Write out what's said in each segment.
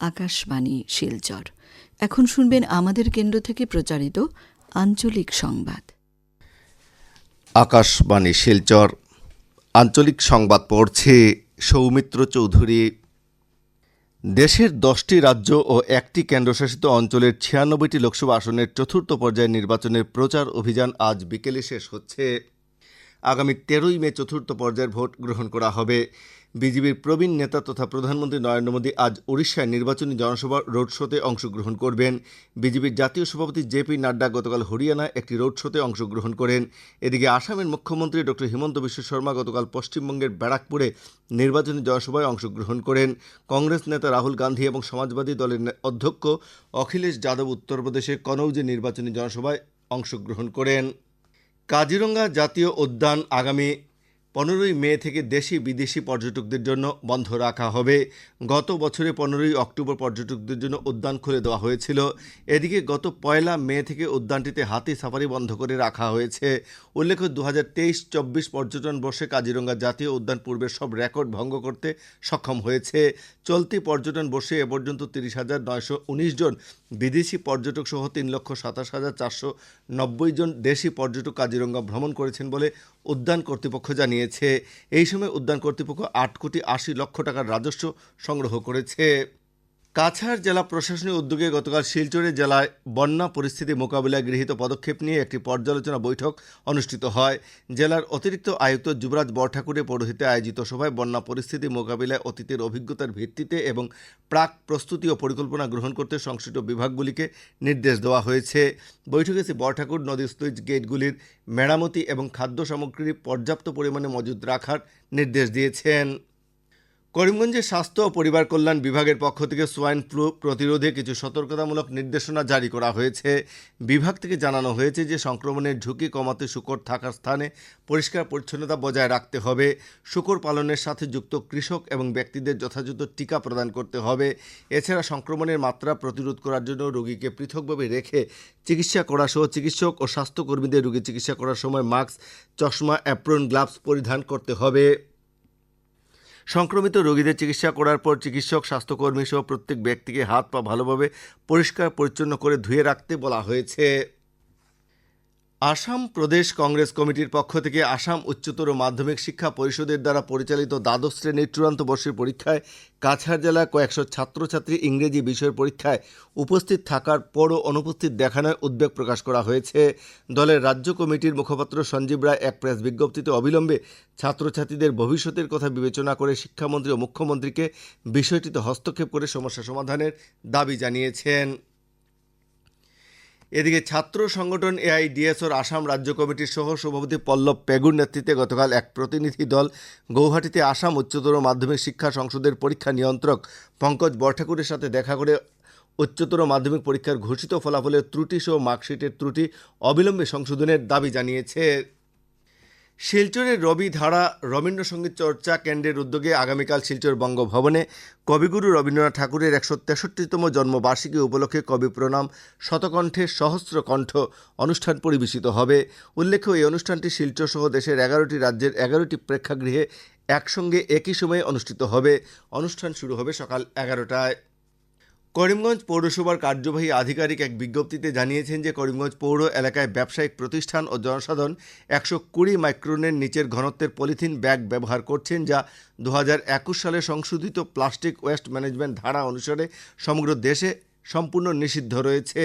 আকাশবাণী, শিলচর। এখন শুনবেন আমাদের কেন্দ্র থেকে প্রচারিত আঞ্চলিক সংবাদ। আকাশবাণী, শিলচর। আঞ্চলিক সংবাদ পড়ছে সৌমিত্র চৌধুরী। দেশের দশটি রাজ্য ও একটি কেন্দ্রশাসিত অঞ্চলের ছিয়ানব্বইটি লোকসভা আসনের চতুর্থ পর্যায়ের নির্বাচনের প্রচার অভিযান আজ বিকেলে শেষ হচ্ছে। আগামী তেরোই মে চতুর্থ পর্যায়ের ভোট গ্রহণ করা হবে। বিজেপির প্রবীণ নেতা তথা প্রধানমন্ত্রী নরেন্দ্র মোদী আজ উড়িষ্যায় নির্বাচনী জনসভা রোড শোতে অংশগ্রহণ করবেন। বিজেপির জাতীয় সভাপতি জেপি নাড্ডা গতকাল হরিয়ানায় একটি রোড শোতে অংশগ্রহণ করেন। এদিকে আসামের মুখ্যমন্ত্রী ডক্টর হিমন্ত বিশ্ব শর্মা গতকাল পশ্চিমবঙ্গের ব্যারাকপুরে নির্বাচনী জনসভায় অংশগ্রহণ করেন। কংগ্রেস নেতা রাহুল গান্ধী এবং সমাজবাদী দলের অধ্যক্ষ অখিলেশ যাদব উত্তরপ্রদেশের কনৌজে নির্বাচনী জনসভায় অংশগ্রহণ করেন। কাজিরঙ্গা জাতীয় উদ্যান আগামী পনেরোই মে থেকে দেশি বিদেশি পর্যটকদের জন্য বন্ধ রাখা হবে। গত বছরে পনেরোই অক্টোবর পর্যটকদের জন্য উদ্যান খুলে দেওয়া হয়েছিল। এদিকে গত পয়লা মে থেকে উদ্যানটিতে হাতি সাফারি বন্ধ করে রাখা হয়েছে। উল্লেখ্য দু হাজার তেইশ চব্বিশ পর্যটন বর্ষে কাজিরঙ্গা জাতীয় উদ্যান পূর্বের সব রেকর্ড ভঙ্গ করতে সক্ষম হয়েছে। চলতি পর্যটন বর্ষে এ পর্যন্ত তিরিশ হাজার নয়শো উনিশ জন বিদেশি পর্যটক সহ তিন লক্ষ সাতাশ হাজার চারশো নব্বই জন দেশি পর্যটক কাজিরঙ্গা ভ্রমণ করেছেন বলে উদ্যান কর্তৃপক্ষ জানিয়েছে। এই সময় উদ্যান কর্তৃপক্ষ আট কোটি আশি লক্ষ টাকার রাজস্ব সংগ্রহ করেছে। কাছাড় জেলা প্রশাসনের উদ্যোগে গতকাল শিলচরে জেলায় বন্যা পরিস্থিতি মোকাবিলায় গৃহীত পদক্ষেপ নিয়ে একটি পর্যালোচনা বৈঠক অনুষ্ঠিত হয়। জেলার অতিরিক্ত আয়ুক্ত যুবরাজ বরঠাকুরের পৌরোহিতে আয়োজিত সভায় বন্যা পরিস্থিতি মোকাবিলায় অতীতের অভিজ্ঞতার ভিত্তিতে এবং প্রাক প্রস্তুতি ও পরিকল্পনা গ্রহণ করতে সংশ্লিষ্ট বিভাগগুলিকে নির্দেশ দেওয়া হয়েছে। বৈঠকে শ্রী বরঠাকুর নদীর স্লুইস গেটগুলির মেরামতি এবং খাদ্য সামগ্রী পর্যাপ্ত পরিমাণে মজুদ রাখার নির্দেশ দিয়েছেন। করিমগঞ্জের স্বাস্থ্য ও পরিবার কল্যাণ বিভাগের পক্ষ থেকে সোয়াইন ফ্লু প্রতিরোধে কিছু সতর্কতামূলক নির্দেশনা জারি করা হয়েছে। বিভাগ থেকে জানানো হয়েছে যে, সংক্রমণের ঝুঁকি কমাতে শুকর থাকার স্থানে পরিষ্কার পরিচ্ছন্নতা বজায় রাখতে হবে। শুকর পালনের সাথে যুক্ত কৃষক এবং ব্যক্তিদের যথাযথ টিকা প্রদান করতে হবে। এছাড়া সংক্রমণের মাত্রা প্রতিরোধ করার জন্য রোগীকে পৃথকভাবে রেখে চিকিৎসা করা সহ চিকিৎসক ও স্বাস্থ্যকর্মীদের রোগী চিকিৎসা করার সময় মাস্ক, চশমা, অ্যাপ্রন, গ্লাভস পরিধান করতে হবে। সংক্রমিত রোগীদের চিকিৎসা করার পর চিকিৎসক, স্বাস্থ্যকর্মী সহ প্রত্যেক ব্যক্তিকে হাত পা ভালোভাবে পরিষ্কার পরিচ্ছন্ন করে ধুয়ে রাখতে বলা হয়েছে। আসাম প্রদেশ কংগ্রেস কমিটির পক্ষ থেকে আসাম উচ্চতর মাধ্যমিক শিক্ষা পরিষদের দ্বারা পরিচালিত দ্বাদশ শ্রেণির চূড়ান্ত বর্ষের পরীক্ষায় কাছাড় জেলার কয়েকশো ছাত্রছাত্রী ইংরেজি বিষয়ের পরীক্ষায় উপস্থিত থাকার পরও অনুপস্থিত দেখানোয় উদ্বেগ প্রকাশ করা হয়েছে। দলের রাজ্য কমিটির মুখপাত্র সঞ্জীব রায় এক প্রেস বিজ্ঞপ্তিতে অবিলম্বে ছাত্রছাত্রীদের ভবিষ্যতের কথা বিবেচনা করে শিক্ষামন্ত্রী ও মুখ্যমন্ত্রীকে বিষয়টিতে হস্তক্ষেপ করে সমস্যা সমাধানের দাবি জানিয়েছেন। এদিকে ছাত্র সংগঠন এআইডিএসওর আসাম রাজ্য কমিটির সহ সভাপতি পল্লব পেগুর নেতৃত্বে গতকাল এক প্রতিনিধি দল গৌহাটিতে আসাম উচ্চতর মাধ্যমিক শিক্ষা সংসদের পরীক্ষা নিয়ন্ত্রক পঙ্কজ বরঠাকুরের সাথে দেখা করে উচ্চতর মাধ্যমিক পরীক্ষার ঘোষিত ফলাফলের ত্রুটি সহ মার্কশিটের ত্রুটি অবিলম্বে সংশোধনের দাবি জানিয়েছে। শিলচরের রবি ধারা, রবীন্দ্রসঙ্গীত চর্চা কেন্দ্রের উদ্যোগে আগামীকাল শিলচর বঙ্গভবনে কবিগুরু রবীন্দ্রনাথ ঠাকুরের একশো তেষট্টিতম জন্মবার্ষিকী উপলক্ষে কবি প্রণাম, শতকণ্ঠে সহস্র কণ্ঠ অনুষ্ঠান পরিবেশিত হবে। উল্লেখ্য, এই অনুষ্ঠানটি শিলচর সহ দেশের এগারোটি রাজ্যের এগারোটি প্রেক্ষাগৃহে একসঙ্গে একই সময়ে অনুষ্ঠিত হবে। অনুষ্ঠান শুরু হবে সকাল এগারোটায়। করিমগঞ্জ পৌরসভার কার্যবাহী আধিকারিক এক বিজ্ঞপ্তিতে জানিয়েছেন যে করিমগঞ্জ পৌর এলাকায় ব্যবসায়িক প্রতিষ্ঠান ও জনসাধারণ একশো কুড়ি মাইক্রোনের নিচের ঘনত্বের পলিথিন ব্যাগ ব্যবহার করছেন যা দু সালে সংশোধিত প্লাস্টিক ওয়েস্ট ম্যানেজমেন্ট ধারা অনুসারে সমগ্র দেশে সম্পূর্ণ নিষিদ্ধ রয়েছে।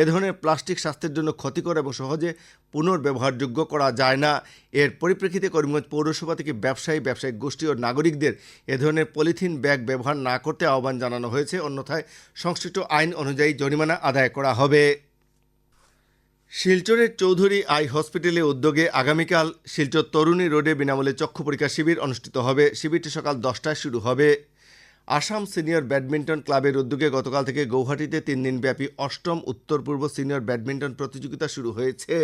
এ ধরনের প্লাস্টিক স্বাস্থ্যের জন্য ক্ষতিকর এবং সহজে পুনর্ব্যবহারযোগ্য করা যায় না। এর পরিপ্রেক্ষিতে করিমগঞ্জ পৌরসভা থেকে ব্যবসায়ী, ব্যবসায়িক গোষ্ঠী ও নাগরিকদের এ ধরনের পলিথিন ব্যাগ ব্যবহার না করতে আহ্বান জানানো হয়েছে। অন্যথায় সংশ্লিষ্ট আইন অনুযায়ী জরিমানা আদায় করা হবে। শিলচরের চৌধুরী আই হসপিটালে উদ্যোগে আগামীকাল শিলচর তরুণী রোডে বিনামূল্যে চক্ষু পরীক্ষা শিবির অনুষ্ঠিত হবে। শিবিরটি সকাল দশটায় শুরু হবে। আসাম সিনিয়র ব্যাডমিন্টন ক্লাবের উদ্যোগে গতকাল থেকে গৌহাটিতে তিন দিনব্যাপী অষ্টম উত্তর পূর্ব সিনিয়র ব্যাডমিন্টন প্রতিযোগিতা শুরু হয়েছে।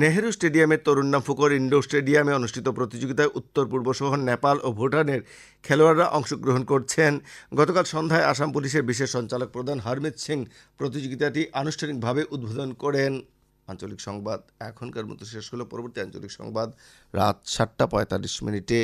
নেহেরু স্টেডিয়ামের তরুণা ফুকর ইন্ডোর স্টেডিয়ামে অনুষ্ঠিত প্রতিযোগিতায় উত্তর পূর্ব সহ নেপাল ও ভুটানের খেলোয়াড়রা অংশগ্রহণ করছেন। গতকাল সন্ধ্যায় আসাম পুলিশের বিশেষ সঞ্চালক প্রধান হরমিত সিং প্রতিযোগিতাটি আনুষ্ঠানিকভাবে উদ্বোধন করেন। আঞ্চলিক সংবাদ এখনকার মতো শেষ হলো। পরবর্তী আঞ্চলিক সংবাদ রাত সাতটা পঁয়তাল্লিশ মিনিটে।